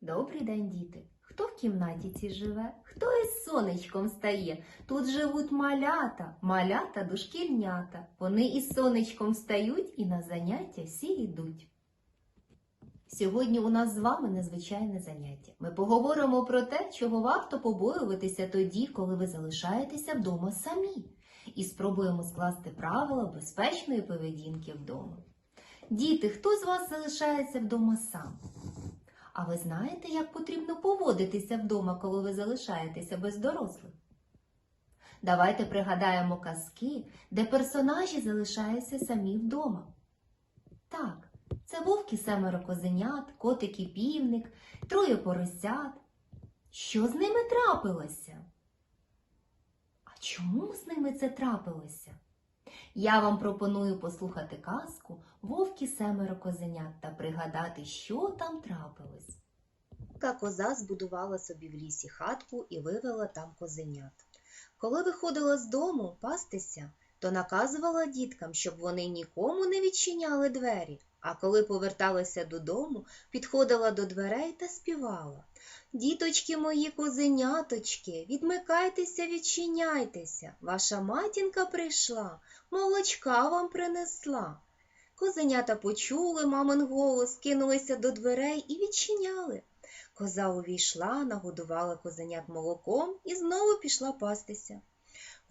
Добрий день, діти! Хто в кімнаті цій живе? Хто із сонечком стає? Тут живуть малята, малята дошкільнята. Вони із сонечком встають і на заняття всі йдуть. Сьогодні у нас з вами незвичайне заняття. Ми поговоримо про те, чого варто побоюватися тоді, коли ви залишаєтеся вдома самі, і спробуємо скласти правила безпечної поведінки вдома. Діти, хто з вас залишається вдома сам? А ви знаєте, як потрібно поводитися вдома, коли ви залишаєтеся без дорослих? Давайте пригадаємо казки, де персонажі залишаються самі вдома. Так, це вовки семеро козенят, котик і півник, троє поросят. Що з ними трапилося? А чому з ними це трапилося? Я вам пропоную послухати казку Вовки семеро козенят та пригадати, що там трапилось. Коза збудувала собі в лісі хатку і вивела там козенят. Коли виходила з дому пастися, то наказувала діткам, щоб вони нікому не відчиняли двері, а коли поверталася додому, підходила до дверей та співала. Діточки мої козеняточки, відмикайтеся, відчиняйтеся. Ваша матінка прийшла, молочка вам принесла. Козенята почули мамин голос, кинулися до дверей і відчиняли. Коза увійшла, нагодувала козенят молоком і знову пішла пастися.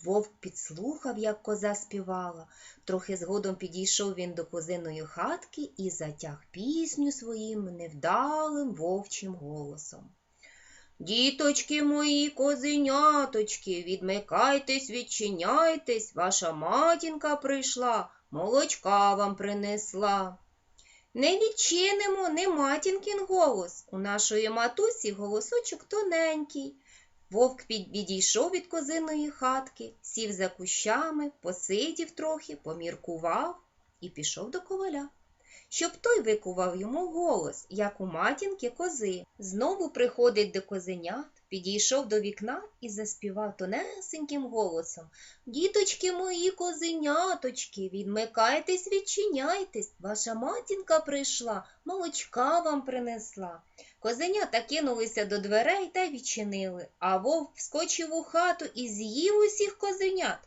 Вовк підслухав, як коза співала. Трохи згодом підійшов він до козиної хатки і затяг пісню своїм невдалим вовчим голосом. Діточки мої, козеняточки, відмикайтесь, відчиняйтесь, ваша матінка прийшла, молочка вам принесла. Не відчинимо, не матінкин голос. У нашої матусі голосочок тоненький. Вовк під- відійшов від козиної хатки, сів за кущами, посидів трохи, поміркував і пішов до коваля, щоб той викував йому голос, як у матінки кози. Знову приходить до козенят, підійшов до вікна і заспівав тонесеньким голосом. Діточки мої козеняточки, відмикайтесь, відчиняйтесь, ваша матінка прийшла, молочка вам принесла. Козенята кинулися до дверей та відчинили, а вовк вскочив у хату і з'їв усіх козенят.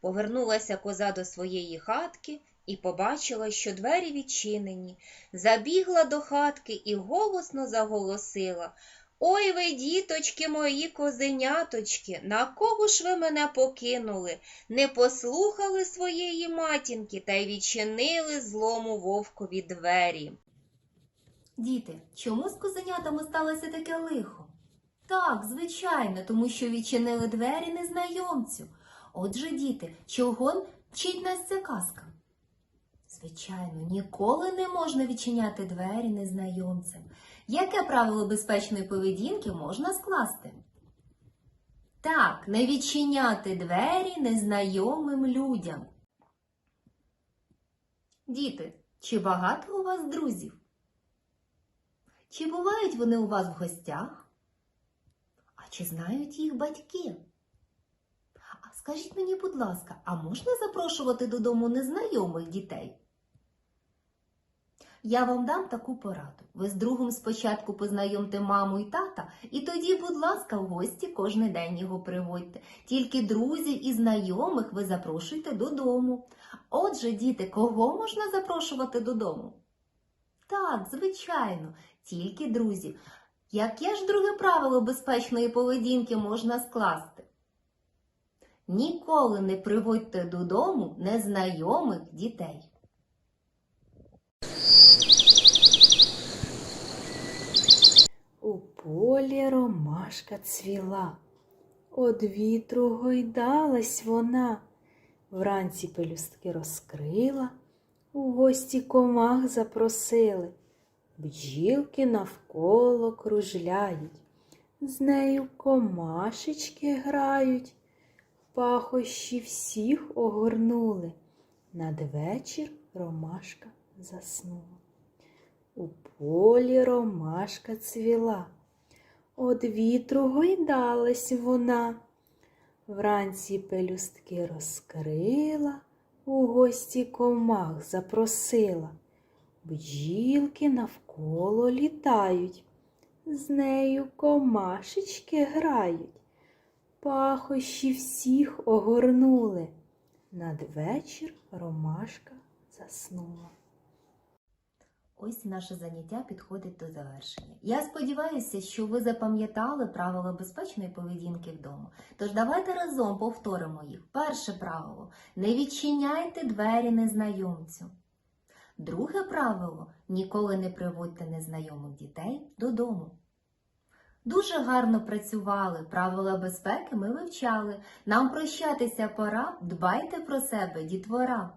Повернулася коза до своєї хатки і побачила, що двері відчинені. Забігла до хатки і голосно заголосила. Ой ви, діточки мої козеняточки, на кого ж ви мене покинули? Не послухали своєї матінки та й відчинили злому вовкові двері. Діти, чому з козенятами сталося таке лихо? Так, звичайно, тому що відчинили двері незнайомцю. Отже, діти, чого вчить нас ця казка? Звичайно, ніколи не можна відчиняти двері незнайомцям. Яке правило безпечної поведінки можна скласти? Так, не відчиняти двері незнайомим людям. Діти, чи багато у вас друзів? Чи бувають вони у вас в гостях? А чи знають їх батьки? А скажіть мені, будь ласка, а можна запрошувати додому незнайомих дітей? Я вам дам таку пораду. Ви з другом спочатку познайомте маму і тата, і тоді, будь ласка, в гості кожен день його приводьте. Тільки друзів і знайомих ви запрошуйте додому. Отже, діти, кого можна запрошувати додому? Так, звичайно, тільки друзів. Яке ж друге правило безпечної поведінки можна скласти? Ніколи не приводьте додому незнайомих дітей. У полі ромашка цвіла, Од вітру гойдалась вона, Вранці пелюстки розкрила, У гості комах запросили, Бджілки навколо кружляють, З нею комашечки грають, Пахощі всіх огорнули, Надвечір ромашка заснула. У полі ромашка цвіла, Од вітру гойдалась вона, Вранці пелюстки розкрила, У гості комах запросила, Бджілки навколо літають, з нею комашечки грають, пахощі всіх огорнули. Надвечір ромашка заснула. Ось наше заняття підходить до завершення. Я сподіваюся, що ви запам'ятали правила безпечної поведінки вдома. Тож давайте разом повторимо їх. Перше правило не відчиняйте двері незнайомцю. Друге правило ніколи не приводьте незнайомих дітей додому. Дуже гарно працювали, правила безпеки ми вивчали. Нам прощатися пора, дбайте про себе, дітвора.